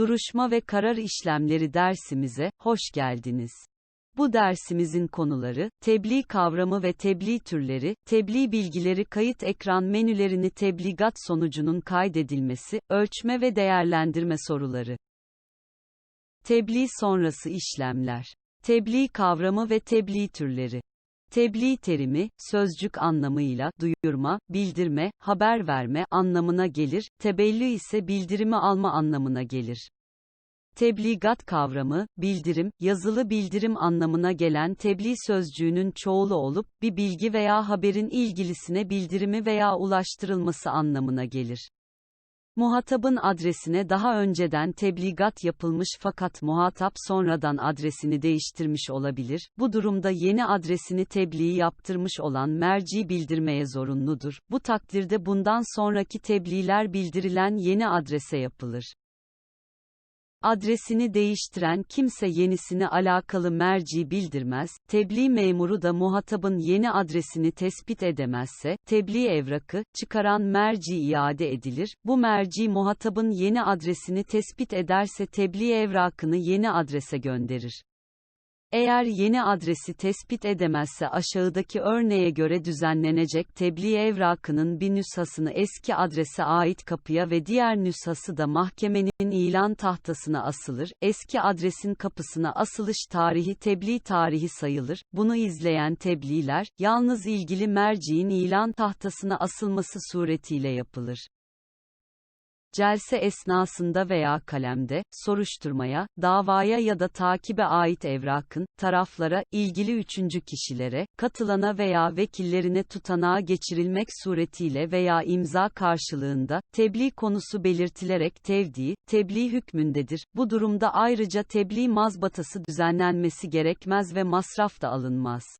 Duruşma ve karar işlemleri dersimize hoş geldiniz. Bu dersimizin konuları, tebliğ kavramı ve tebliğ türleri, tebliğ bilgileri kayıt ekran menülerini tebligat sonucunun kaydedilmesi, ölçme ve değerlendirme soruları. Tebliğ sonrası işlemler. Tebliğ kavramı ve tebliğ türleri. Tebliğ terimi, sözcük anlamıyla, duyurma, bildirme, haber verme anlamına gelir, tebellü ise bildirimi alma anlamına gelir. Tebligat kavramı, bildirim, yazılı bildirim anlamına gelen tebliğ sözcüğünün çoğulu olup, bir bilgi veya haberin ilgilisine bildirimi veya ulaştırılması anlamına gelir. Muhatabın adresine daha önceden tebligat yapılmış fakat muhatap sonradan adresini değiştirmiş olabilir. Bu durumda yeni adresini tebliğ yaptırmış olan merci bildirmeye zorunludur. Bu takdirde bundan sonraki tebliğler bildirilen yeni adrese yapılır. Adresini değiştiren kimse yenisini alakalı merci bildirmez, tebliğ memuru da muhatabın yeni adresini tespit edemezse, tebliğ evrakı, çıkaran merci iade edilir, bu merci muhatabın yeni adresini tespit ederse tebliğ evrakını yeni adrese gönderir. Eğer yeni adresi tespit edemezse aşağıdaki örneğe göre düzenlenecek tebliğ evrakının bir nüshasını eski adrese ait kapıya ve diğer nüshası da mahkemenin ilan tahtasına asılır. Eski adresin kapısına asılış tarihi tebliğ tarihi sayılır. Bunu izleyen tebliğler, yalnız ilgili merciğin ilan tahtasına asılması suretiyle yapılır. Celse esnasında veya kalemde, soruşturmaya, davaya ya da takibe ait evrakın, taraflara, ilgili üçüncü kişilere, katılana veya vekillerine tutanağa geçirilmek suretiyle veya imza karşılığında, tebliğ konusu belirtilerek tevdi, tebliğ hükmündedir. Bu durumda ayrıca tebliğ mazbatası düzenlenmesi gerekmez ve masraf da alınmaz.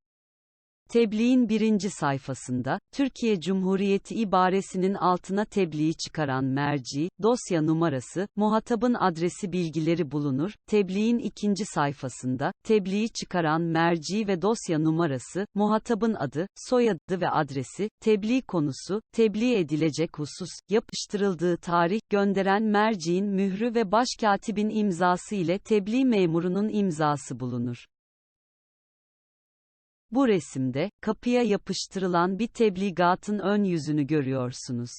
Tebliğin birinci sayfasında, Türkiye Cumhuriyeti ibaresinin altına tebliği çıkaran merci, dosya numarası, muhatabın adresi bilgileri bulunur. Tebliğin ikinci sayfasında, tebliği çıkaran merci ve dosya numarası, muhatabın adı, soyadı ve adresi, tebliğ konusu, tebliğ edilecek husus, yapıştırıldığı tarih, gönderen merciğin mührü ve başkatibin imzası ile tebliğ memurunun imzası bulunur. Bu resimde, kapıya yapıştırılan bir tebligatın ön yüzünü görüyorsunuz.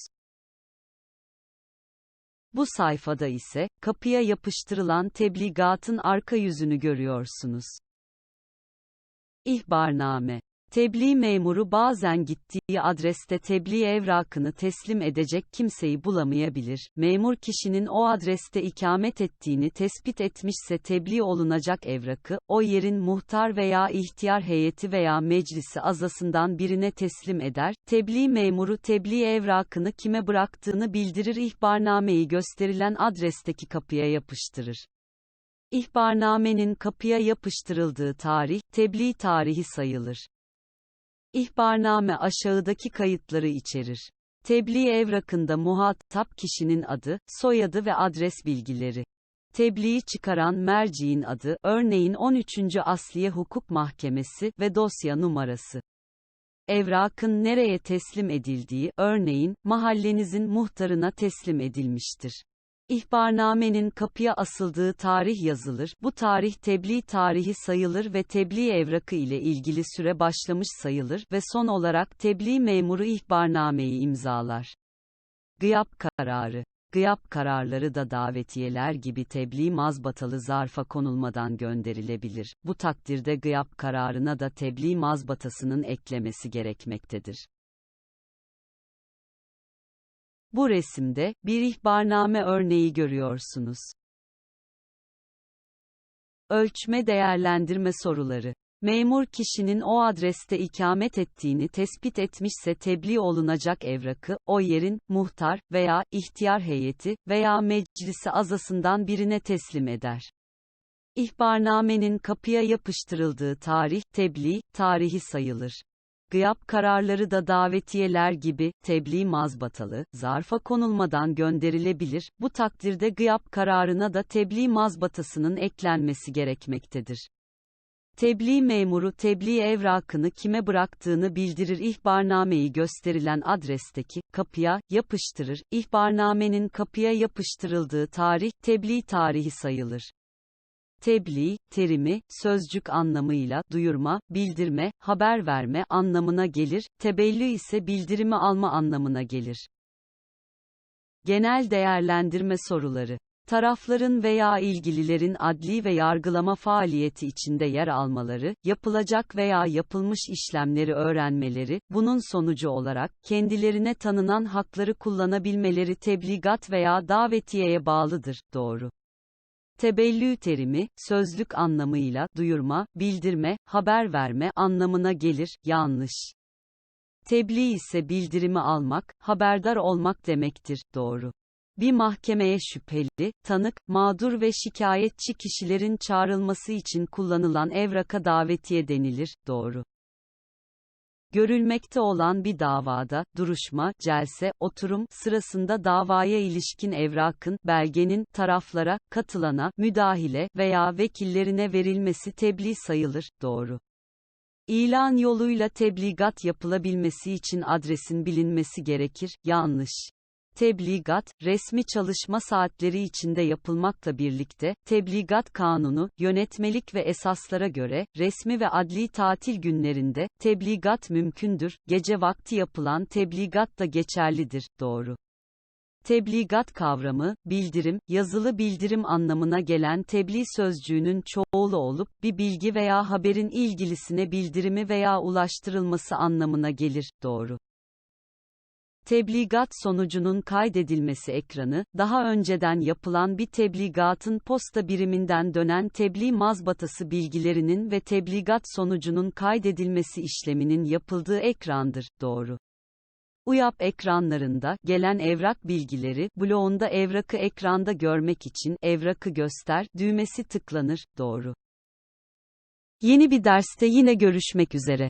Bu sayfada ise, kapıya yapıştırılan tebligatın arka yüzünü görüyorsunuz. İhbarname Tebliğ memuru bazen gittiği adreste tebliğ evrakını teslim edecek kimseyi bulamayabilir. Memur kişinin o adreste ikamet ettiğini tespit etmişse tebliğ olunacak evrakı, o yerin muhtar veya ihtiyar heyeti veya meclisi azasından birine teslim eder. Tebliğ memuru tebliğ evrakını kime bıraktığını bildirir ihbarnameyi gösterilen adresteki kapıya yapıştırır. İhbarnamenin kapıya yapıştırıldığı tarih, tebliğ tarihi sayılır. İhbarname aşağıdaki kayıtları içerir. Tebliğ evrakında muhatap kişinin adı, soyadı ve adres bilgileri. Tebliği çıkaran merciğin adı, örneğin 13. Asliye Hukuk Mahkemesi ve dosya numarası. Evrakın nereye teslim edildiği, örneğin, mahallenizin muhtarına teslim edilmiştir. İhbarnamenin kapıya asıldığı tarih yazılır, bu tarih tebliğ tarihi sayılır ve tebliğ evrakı ile ilgili süre başlamış sayılır ve son olarak tebliğ memuru ihbarnameyi imzalar. Gıyap kararı Gıyap kararları da davetiyeler gibi tebliğ mazbatalı zarfa konulmadan gönderilebilir. Bu takdirde gıyap kararına da tebliğ mazbatasının eklemesi gerekmektedir. Bu resimde, bir ihbarname örneği görüyorsunuz. Ölçme değerlendirme soruları. Memur kişinin o adreste ikamet ettiğini tespit etmişse tebliğ olunacak evrakı, o yerin, muhtar veya ihtiyar heyeti veya meclisi azasından birine teslim eder. İhbarnamenin kapıya yapıştırıldığı tarih, tebliğ, tarihi sayılır. Gıyap kararları da davetiyeler gibi, tebliğ mazbatalı, zarfa konulmadan gönderilebilir, bu takdirde gıyap kararına da tebliğ mazbatasının eklenmesi gerekmektedir. Tebliğ memuru tebliğ evrakını kime bıraktığını bildirir ihbarnameyi gösterilen adresteki, kapıya, yapıştırır, ihbarnamenin kapıya yapıştırıldığı tarih, tebliğ tarihi sayılır. Tebliğ, terimi, sözcük anlamıyla, duyurma, bildirme, haber verme anlamına gelir, tebellü ise bildirimi alma anlamına gelir. Genel değerlendirme soruları Tarafların veya ilgililerin adli ve yargılama faaliyeti içinde yer almaları, yapılacak veya yapılmış işlemleri öğrenmeleri, bunun sonucu olarak, kendilerine tanınan hakları kullanabilmeleri tebligat veya davetiyeye bağlıdır, doğru. Tebellü terimi, sözlük anlamıyla, duyurma, bildirme, haber verme anlamına gelir, yanlış. Tebliğ ise bildirimi almak, haberdar olmak demektir, doğru. Bir mahkemeye şüpheli, tanık, mağdur ve şikayetçi kişilerin çağrılması için kullanılan evraka davetiye denilir, doğru. Görülmekte olan bir davada, duruşma, celse, oturum sırasında davaya ilişkin evrakın, belgenin, taraflara, katılana, müdahile veya vekillerine verilmesi tebliğ sayılır, doğru. İlan yoluyla tebligat yapılabilmesi için adresin bilinmesi gerekir, yanlış. Tebligat, resmi çalışma saatleri içinde yapılmakla birlikte, tebligat kanunu, yönetmelik ve esaslara göre, resmi ve adli tatil günlerinde, tebligat mümkündür, gece vakti yapılan tebligat da geçerlidir, doğru. Tebligat kavramı, bildirim, yazılı bildirim anlamına gelen tebliğ sözcüğünün çoğulu olup, bir bilgi veya haberin ilgilisine bildirimi veya ulaştırılması anlamına gelir, doğru. Tebligat sonucunun kaydedilmesi ekranı, daha önceden yapılan bir tebligatın posta biriminden dönen tebliğ mazbatası bilgilerinin ve tebligat sonucunun kaydedilmesi işleminin yapıldığı ekrandır, doğru. UYAP ekranlarında, gelen evrak bilgileri, bloğunda evrakı ekranda görmek için, evrakı göster, düğmesi tıklanır, doğru. Yeni bir derste yine görüşmek üzere.